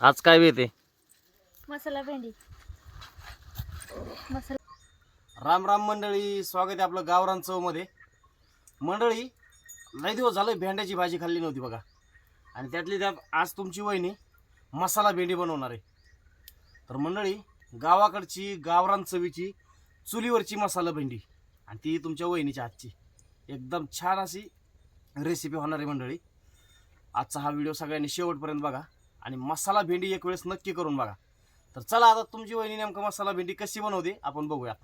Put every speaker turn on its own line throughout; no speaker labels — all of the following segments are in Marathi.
आज काय आहे
मसाला भेंडी. मसाला
राम राम मंडळी स्वागत आहे आपलं गावरान चवमध्ये मंडळी लय दिवस झालं भेंड्याची भाजी खाल्ली नव्हती बघा. आणि त्यातली त्यात आज तुमची वहिनी मसाला भेंडी बनवणार आहे. तर मंडळी गावाकडची गावरान चवीची चुलीवरची मसाला भेंडी आणि ती तुमच्या वहिनीच्या हातची. एकदम छान अशी रेसिपी होणार आहे मंडळी. आजचा हा व्हिडिओ सगळ्यांनी शेवटपर्यंत बघा. आणि मसाला भेंडी एक वेळेस नक्की करून बघा. तर चला आता तुमची वहिनी नेमकं मसाला भेंडी कशी बनवते आपण बघूया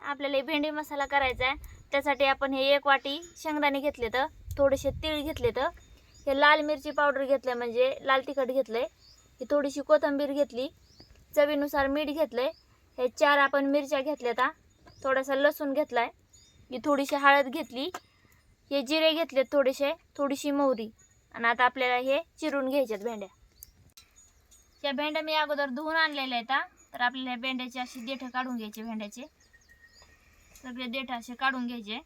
आपल्याला हे भेंडी मसाला करायचा आहे. त्यासाठी आपण हे एक वाटी शेंगदाणे घेतले तर थोडेसे तीळ घेतले तर हे लाल मिरची पावडर घेतलं म्हणजे लाल तिखट घेतलंय. ही थोडीशी कोथिंबीर घेतली चवीनुसार मीठ घेतलंय. हे चार आपण मिरच्या घेतल्यात थोडासा लसूण घेतलाय. ही थोडीशी हळद घेतली हे जिरे घेतलेत थोडेसे थोडीशी मोहरी. आणि आता आपल्याला हे चिरून घ्यायच्यात भेंड्या. या भेंड्या मी अगोदर धुवून आणलेल्या आहेत हा. तर आपल्याला भेंड्याचे असे देठ काढून घ्यायचे भेंड्याचे सगळे देठ असे काढून घ्यायचे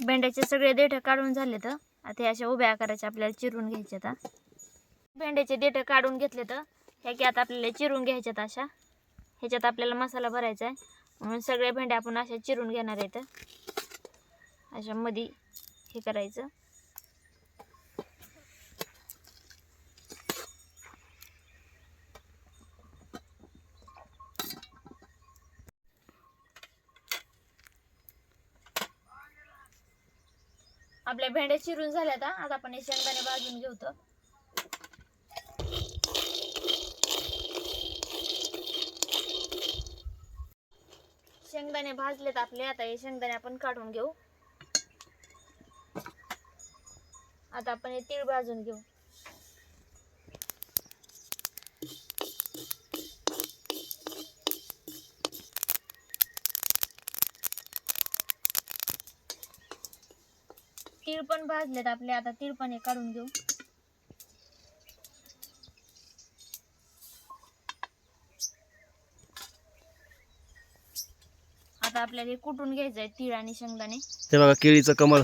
भेंड्याचे सगळे देठं काढून झाले तर आता हे अशा उभ्या आकाराचे आपल्याला चिरून घ्यायचे आता भेंड्याचे देठं काढून घेतले तर ह्या की आता आपल्याला चिरून घ्यायच्यात अशा. ह्याच्यात आपल्याला मसाला भरायचा आहे. म्हणून सगळ्या भेंड्या आपण अशा चिरून घेणार आहेत. अशा मध्ये हे करायचं. आपल्या भेंड्या चिरून झाल्या आता आता आपण हे शेंगदाणे भाजून घेऊ तर शेंगदाणे भाजलेत आपले आता हे शेंगदाणे आपण काढून घेऊ. आता आपण हे तीळ भाजून घेऊ. तीळ पण भाजलेत आपले आता तीळ पण हे काढून घेऊ. आता आपल्याला हे कुटून घ्यायचं आहे तीळ आणि शेंगदाणे.
ते बघा केळीचं कमळ.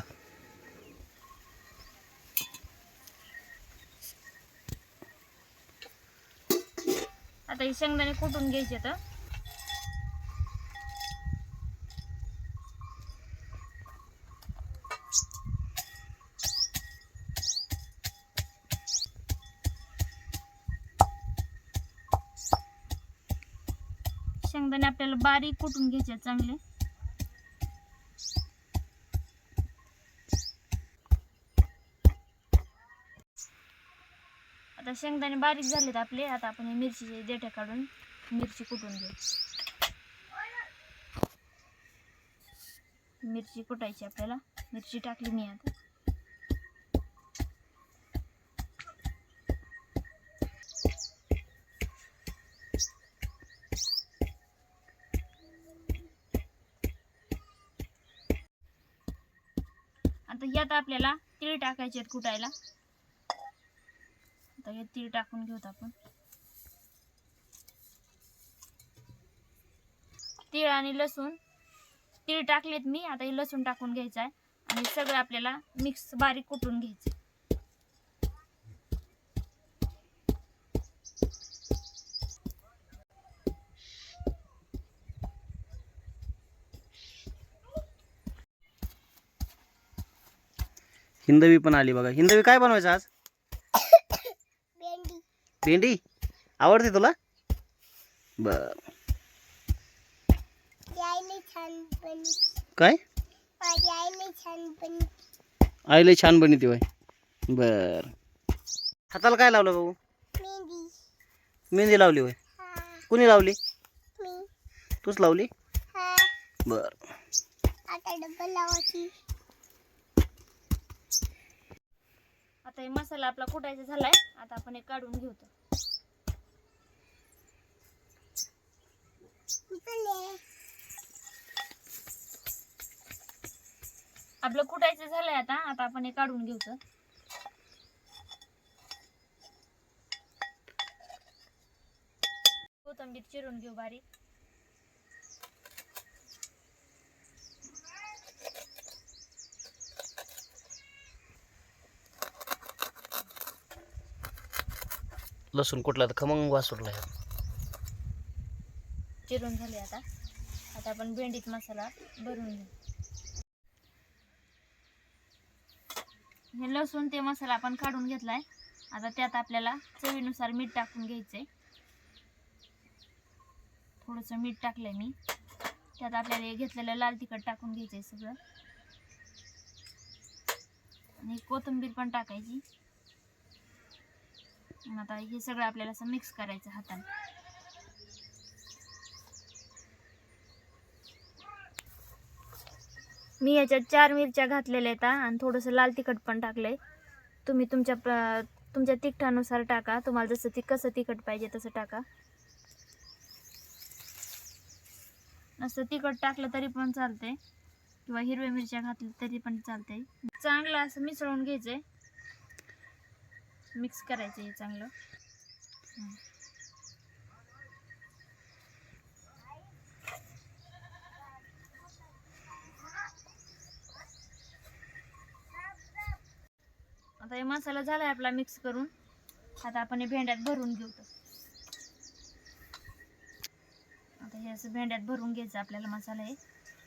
आता हे शेंगदाणे कुटून घ्यायचे तर आणि आपल्याला बारीक कुटून घ्यायचे चांगले. आता शेंगदाणे बारीक झालेत आपले. आता आपण हे मिरचीचे देठे काढून मिरची कुटून घेऊ. मिरची कुटायची आपल्याला. मिरची टाकली मी आता. आता आपल्याला तीळ टाकायचे आहेत कुटायला. आता हे तीळ टाकून घेऊत आपण. तीळ आणि लसूण. तीळ टाकलेत मी आता हे लसूण टाकून घ्यायचं आहे. आणि सगळं आपल्याला मिक्स बारीक कुटून घ्यायचं
हिंदवी पण आली बघा. हिंदवी काय बनवायचं आज?
भेंडी.
भेंडी? आवडते तुला? बर.
यायला छान बनी.
काय? आईला छान बनते बाय बर. हाताला काय लावलं भाऊ?
मेहंदी.
लावली होय. कुणी लावली?
मी.
तूच लावली? बर.
आता
हे मसाला आपला कुटायचा झालाय. आता आपण हे काढून
घेऊतो.
आपलं कुटायचं झालंय आता. आता आपण हे काढून घेऊचं कोथंबीर चिरून घेऊ बारीक.
लसूण कुठला तर खमंग वास सुटला
चिरून झाले आता. आता आपण भेंडीत मसाला भरून घेऊ. हे लसूण ते मसाला आपण काढून घेतलाय. आता त्यात आपल्याला चवीनुसार मीठ टाकून घ्यायचंय. थोडंसं मीठ टाकलंय मी. त्यात आपल्याला हे घेतलेलं लाल तिखट टाकून घ्यायचंय सगळं. आणि कोथिंबीर पण टाकायची. आता हे सगळं आपल्याला असं मिक्स करायचं हाताने. मी याच्यात चार मिरच्या घातलेल्या आहेत आणि थोडंसं लाल तिखट पण टाकलंय. तुम्ही तुमच्या प्र- तुमच्या तिखटानुसार टाका. तुम्हाला जसं ती कसं तिखट पाहिजे तसं टाका. असं तिखट टाकलं तरी पण चालतंय. किंवा हिरव्या मिरच्या घातल्या तरी पण चालतंय. चांगलं असं मिसळून घ्यायचंय. मिक्स करायचं हे चांगलं. आता हे मसाला झालाय आपला मिक्स करून. आता आपण हे भेंड्यात भरून घेऊ तर. आता हे असं भेंड्यात भरून घ्यायचं आपल्याला मसाला हे.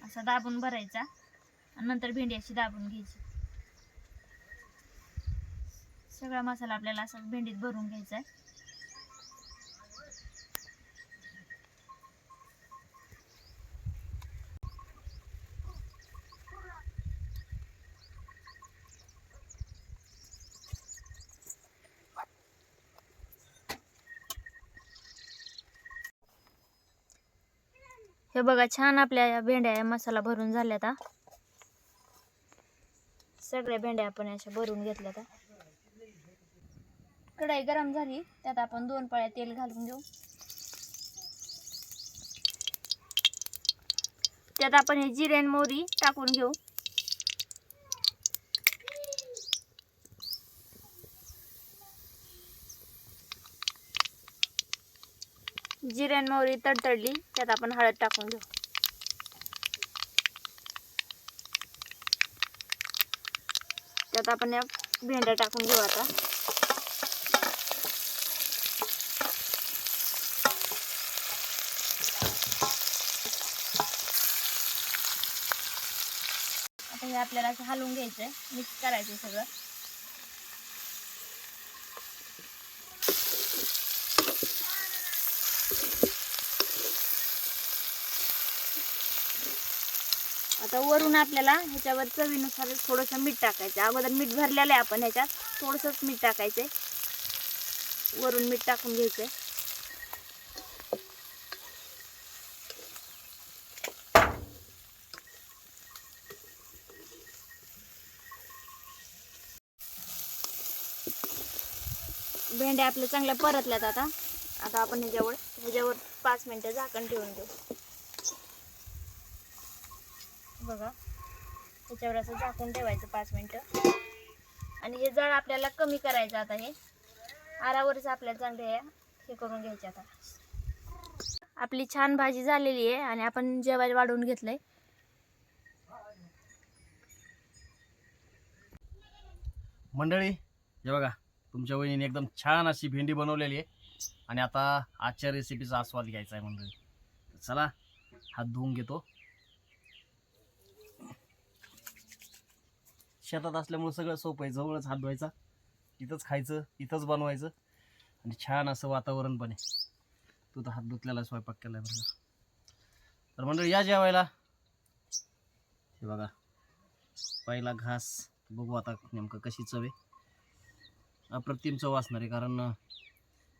असा दाबून भरायचा. आणि नंतर भेंडी अशी दाबून घ्यायची. सगळा मसाला आपल्याला असाच भेंडीत भरून घ्यायचा आहे हे बघा छान आपल्या या भेंड्या या मसाला भरून झाल्यात सगळ्या भेंड्या आपण अशा भरून घेतल्या हा. कढाई गरम झाली त्यात आपण दोन पळ्या तेल घालून घेऊ त्यात आपण हे जिरे आणि मोहरी टाकून घेऊ. जिरे आणि मोहरी तडतडली त्यात आपण हळद टाकून घेऊ. त्यात आपण या भेंड्या टाकून घेऊ आता. आता हे आपल्याला असं हलवून आहे मिक्स करायचं सगळं. आता वरून आपल्याला ह्याच्यावर चवीनुसार थोडंसं मीठ टाकायचं. अगोदर मीठ भरलेलं आहे आपण ह्याच्यात. थोडंसंच मीठ टाकायचंय. वरून मीठ टाकून घ्यायचंय. भेंड्या आपल्या चांगल्या परतल्यात आता. आता आपण ह्याच्यावर ह्याच्यावर पाच मिनटं झाकण ठेवून देऊ बघा. त्याच्यावर असं झाकून ठेवायचं पाच मिनटं. आणि हे जळ आपल्याला कमी करायचं आता हे. आरावरच आपल्याला चांगले हे हे करून घ्यायचे आता. आपली छान भाजी झालेली आहे आणि आपण जेवायला वाढवून घेतलंय.
मंडळी हे बघा. तुमच्या वहिनीने एकदम छान अशी भेंडी बनवलेली आहे. आणि आता आजच्या रेसिपीचा आस्वाद घ्यायचा आहे मंडळी. चला हात धुवून घेतो. शेतात असल्यामुळे सगळं सोपं आहे. जवळच हात धुवायचा. इथंच खायचं इथंच बनवायचं. आणि छान असं वातावरण पण आहे. तू तर हात धुतलेला स्वयंपाक केला आहे तर मंडळी या जेवायला. हे बघा. पहिला घास. बघू आता नेमकं कशी चव आहे. अप्रतिम चव असणार आहे कारण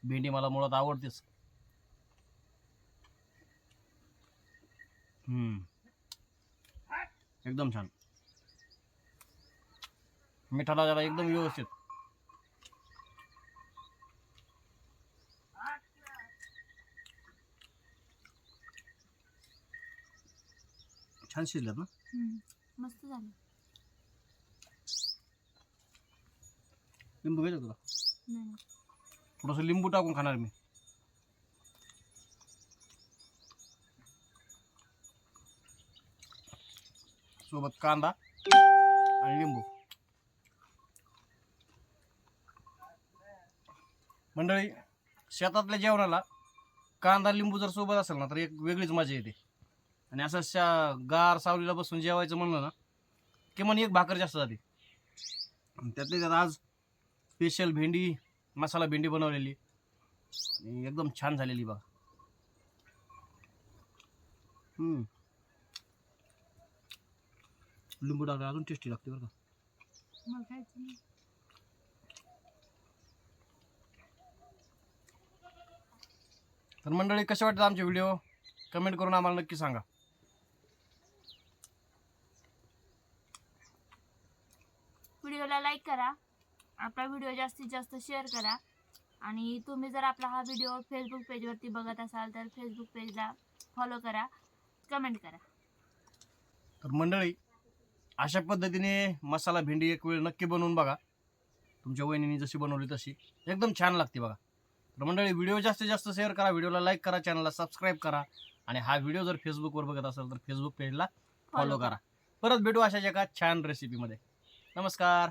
भेंडी मला मुळात आवडतेच. हम्म. एकदम छान. मिठाला जरा एकदम व्यवस्थित. छान शिजल्यात ना?
मस्त झालं.
लिंबू घ्यायचं तुला. थोडंसं लिंबू टाकून खाणार मी. सोबत कांदा आणि लिंबू. मंडळी शेतातल्या जेवणाला कांदा लिंबू जर सोबत असेल ना तर एक वेगळीच मजा येते. आणि असं शा गार सावलीला बसून जेवायचं म्हणलं ना किमान एक भाकर जास्त जाते. आणि त्यातल्या त्यात आज स्पेशल भेंडी मसाला भेंडी बनवलेली. आणि एकदम छान झालेली बघा. लिंबू टाकलं अजून टेस्टी लागते बरं का. तर मंडळी कसे वाटतात आमचे व्हिडिओ कमेंट करून आम्हाला नक्की सांगा.
व्हिडिओला लाईक करा. आपला व्हिडिओ जास्तीत जास्त शेअर करा. आणि तुम्ही जर आपला हा व्हिडिओ फेसबुक पेजवरती बघत असाल तर फेसबुक पेजला फॉलो करा. कमेंट करा.
तर मंडळी अशा पद्धतीने मसाला भेंडी एक वेळ नक्की बनवून बघा. तुमच्या वहिनीने जशी बनवली तशी. एकदम छान लागते बघा. तर मंडळी व्हिडिओ जास्तीत जास्त शेअर करा व्हिडिओला लाईक करा चॅनलला सबस्क्राईब करा. आणि हा व्हिडिओ जर फेसबुकवर बघत असाल तर फेसबुक पेजला फॉलो करा. परत भेटू अशाच एका छान रेसिपीमध्ये नमस्कार.